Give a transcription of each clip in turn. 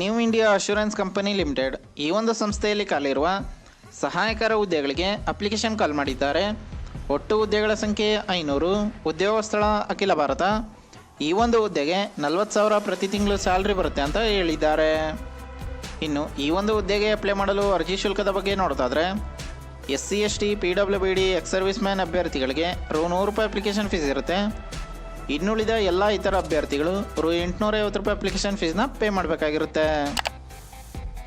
New India Assurance company limited ಈ ಒಂದು ಸಂಸ್ಥೆಯಲ್ಲಿ ಖಾಲಿರುವ ಸಹಾಯಕರ ಹುದ್ದೆಗಳಿಗೆ ಅಪ್ಲಿಕೇಶನ್ ಕಾಲ್ ಮಾಡಿದ್ದಾರೆ. ಒಟ್ಟು ಹುದ್ದೆಗಳ ಸಂಖ್ಯೆ ಐನೂರು, ಉದ್ಯೋಗ ಸ್ಥಳ ಅಖಿಲ ಭಾರತ. ಈ ಒಂದು ಹುದ್ದೆಗೆ ನಲವತ್ತು ಸಾವಿರ ಪ್ರತಿ ತಿಂಗಳು ಸ್ಯಾಲ್ರಿ ಬರುತ್ತೆ ಅಂತ ಹೇಳಿದ್ದಾರೆ. ಇನ್ನು ಈ ಒಂದು ಹುದ್ದೆಗೆ ಅಪ್ಲೈ ಮಾಡಲು ಅರ್ಜಿ ಶುಲ್ಕದ ಬಗ್ಗೆ ನೋಡೋದಾದರೆ S C S T P W B D, ex service man ಅಭ್ಯರ್ಥಿಗಳಿಗೆ ರು ನೂರು ರೂಪಾಯಿ ಅಪ್ಲಿಕೇಶನ್ ಫೀಸ್ ಇರುತ್ತೆ. ಇನ್ನುಳಿದ ಎಲ್ಲ ಇತರ ಅಭ್ಯರ್ಥಿಗಳು ರು ಎಂಟುನೂರೈವತ್ತು ರೂಪಾಯಿ ಅಪ್ಲಿಕೇಶನ್ ಫೀಸ್ನ ಪೇ ಮಾಡಬೇಕಾಗಿರುತ್ತೆ.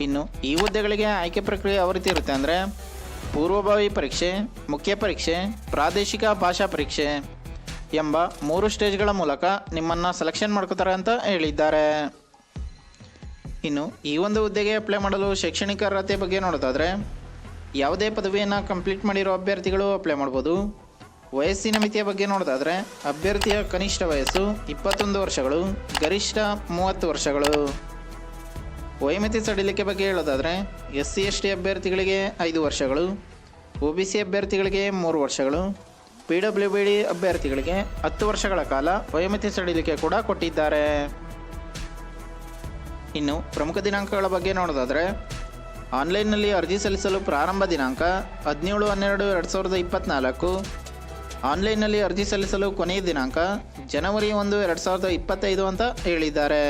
ಇನ್ನು ಈ ಹುದ್ದೆಗಳಿಗೆ ಆಯ್ಕೆ ಪ್ರಕ್ರಿಯೆ ಯಾವ ರೀತಿ ಇರುತ್ತೆ ಅಂದರೆ ಪೂರ್ವಭಾವಿ ಪರೀಕ್ಷೆ, ಮುಖ್ಯ ಪರೀಕ್ಷೆ, ಪ್ರಾದೇಶಿಕ ಭಾಷಾ ಪರೀಕ್ಷೆ ಎಂಬ ಮೂರು ಸ್ಟೇಜ್ಗಳ ಮೂಲಕ ನಿಮ್ಮನ್ನು ಸೆಲೆಕ್ಷನ್ ಮಾಡ್ಕೋತಾರೆ ಅಂತ ಹೇಳಿದ್ದಾರೆ. ಇನ್ನು ಈ ಒಂದು ಹುದ್ದೆಗೆ ಅಪ್ಲೈ ಮಾಡಲು ಶೈಕ್ಷಣಿಕ ಅರ್ಹತೆ ಬಗ್ಗೆ ನೋಡೋದಾದರೆ ಯಾವುದೇ ಪದವಿಯನ್ನು ಕಂಪ್ಲೀಟ್ ಮಾಡಿರೋ ಅಭ್ಯರ್ಥಿಗಳು ಅಪ್ಲೈ ಮಾಡ್ಬೋದು. ವಯಸ್ಸಿನ ಮಿತಿಯ ಬಗ್ಗೆ ನೋಡೋದಾದರೆ ಅಭ್ಯರ್ಥಿಯ ಕನಿಷ್ಠ ವಯಸ್ಸು ಇಪ್ಪತ್ತೊಂದು ವರ್ಷಗಳು, ಗರಿಷ್ಠ ಮೂವತ್ತು ವರ್ಷಗಳು. ವೈಮತಿ ಸಡಿಲಿಕೆ ಬಗ್ಗೆ ಹೇಳೋದಾದರೆ ಎಸ್ ಸಿ ಎಸ್ ಟಿ ಅಭ್ಯರ್ಥಿಗಳಿಗೆ ಐದು ವರ್ಷಗಳು, ಒ ಬಿ ಸಿ ಅಭ್ಯರ್ಥಿಗಳಿಗೆ ಮೂರು ವರ್ಷಗಳು, ಪಿ ಡಬ್ಲ್ಯೂ ಬಿ ಡಿ ಅಭ್ಯರ್ಥಿಗಳಿಗೆ ಹತ್ತು ವರ್ಷಗಳ ಕಾಲ ವಯೋಮಿತಿ ಸಡಿಲಿಕೆ ಕೂಡ ಕೊಟ್ಟಿದ್ದಾರೆ. ಇನ್ನು ಪ್ರಮುಖ ದಿನಾಂಕಗಳ ಬಗ್ಗೆ ನೋಡೋದಾದರೆ ಆನ್ಲೈನ್ನಲ್ಲಿ ಅರ್ಜಿ ಸಲ್ಲಿಸಲು ಪ್ರಾರಂಭ ದಿನಾಂಕ ಹದಿನೇಳು ಹನ್ನೆರಡು ಎರಡು ಸಾವಿರದ ಇಪ್ಪತ್ತ್ನಾಲ್ಕು ಆನ್ಲೈನ್ನಲ್ಲಿ ಅರ್ಜಿ ಸಲ್ಲಿಸಲು ಕೊನೆಯ ದಿನಾಂಕ ಜನವರಿ ಒಂದು, ಎರಡು ಸಾವಿರದ ಇಪ್ಪತ್ತೈದು ಅಂತ ಹೇಳಿದ್ದಾರೆ.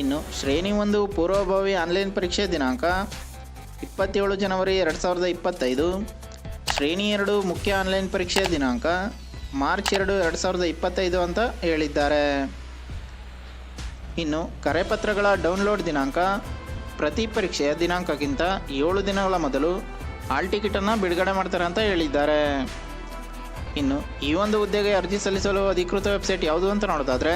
ಇನ್ನು ಶ್ರೇಣಿ ಒಂದು ಪೂರ್ವಭಾವಿ ಆನ್ಲೈನ್ ಪರೀಕ್ಷೆ ದಿನಾಂಕ ಇಪ್ಪತ್ತೇಳು ಜನವರಿ, ಎರಡು ಸಾವಿರದ ಇಪ್ಪತ್ತೈದು. ಶ್ರೇಣಿ ಎರಡು ಮುಖ್ಯ ಆನ್ಲೈನ್ ಪರೀಕ್ಷೆ ದಿನಾಂಕ ಮಾರ್ಚ್ ಎರಡು ಎರಡು ಸಾವಿರದ ಇಪ್ಪತ್ತೈದು ಅಂತ ಹೇಳಿದ್ದಾರೆ. ಇನ್ನು ಕರೆಪತ್ರಗಳ ಡೌನ್ಲೋಡ್ ದಿನಾಂಕ ಪ್ರತಿ ಪರೀಕ್ಷೆಯ ದಿನಾಂಕಕ್ಕಿಂತ ಏಳು ದಿನಗಳ ಮೊದಲು ಹಾಲ್ ಟಿಕೆಟನ್ನು ಬಿಡುಗಡೆ ಮಾಡ್ತಾರೆ ಅಂತ ಹೇಳಿದ್ದಾರೆ. ಇನ್ನು ಈ ಒಂದು ಹುದ್ದೆಗೆ ಅರ್ಜಿ ಸಲ್ಲಿಸಲು ಅಧಿಕೃತ ವೆಬ್ಸೈಟ್ ಯಾವುದು ಅಂತ ನೋಡೋದಾದರೆ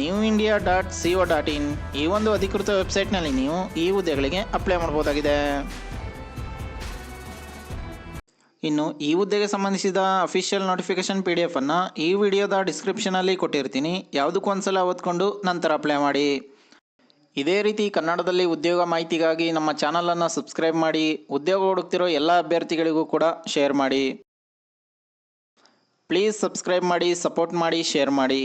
New India dot C O dot in ಈ ಒಂದು ಅಧಿಕೃತ ವೆಬ್ಸೈಟ್ನಲ್ಲಿ ನೀವು ಈ ಹುದ್ದೆಗಳಿಗೆ ಅಪ್ಲೈ ಮಾಡ್ಬೋದಾಗಿದೆ. ಇನ್ನು ಈ ಹುದ್ದೆಗೆ ಸಂಬಂಧಿಸಿದ ಅಫಿಷಿಯಲ್ ನೋಟಿಫಿಕೇಶನ್ ಪಿ ಡಿ ಎಫನ್ನು ಈ ವಿಡಿಯೋದ ಡಿಸ್ಕ್ರಿಪ್ಷನಲ್ಲಿ ಕೊಟ್ಟಿರ್ತೀನಿ. ಯಾವುದಕ್ಕೂ ಒಂದ್ಸಲ ಓದ್ಕೊಂಡು ನಂತರ ಅಪ್ಲೈ ಮಾಡಿ. ಇದೇ ರೀತಿ ಕನ್ನಡದಲ್ಲಿ ಉದ್ಯೋಗ ಮಾಹಿತಿಗಾಗಿ ನಮ್ಮ ಚಾನಲನ್ನು ಸಬ್ಸ್ಕ್ರೈಬ್ ಮಾಡಿ, ಉದ್ಯೋಗ ಹುಡುಕ್ತಿರೋ ಎಲ್ಲ ಅಭ್ಯರ್ಥಿಗಳಿಗೂ ಕೂಡ ಶೇರ್ ಮಾಡಿ. ಪ್ಲೀಸ್ ಸಬ್ಸ್ಕ್ರೈಬ್ ಮಾಡಿ ಸಪೋರ್ಟ್ ಮಾಡಿ ಶೇರ್ ಮಾಡಿ.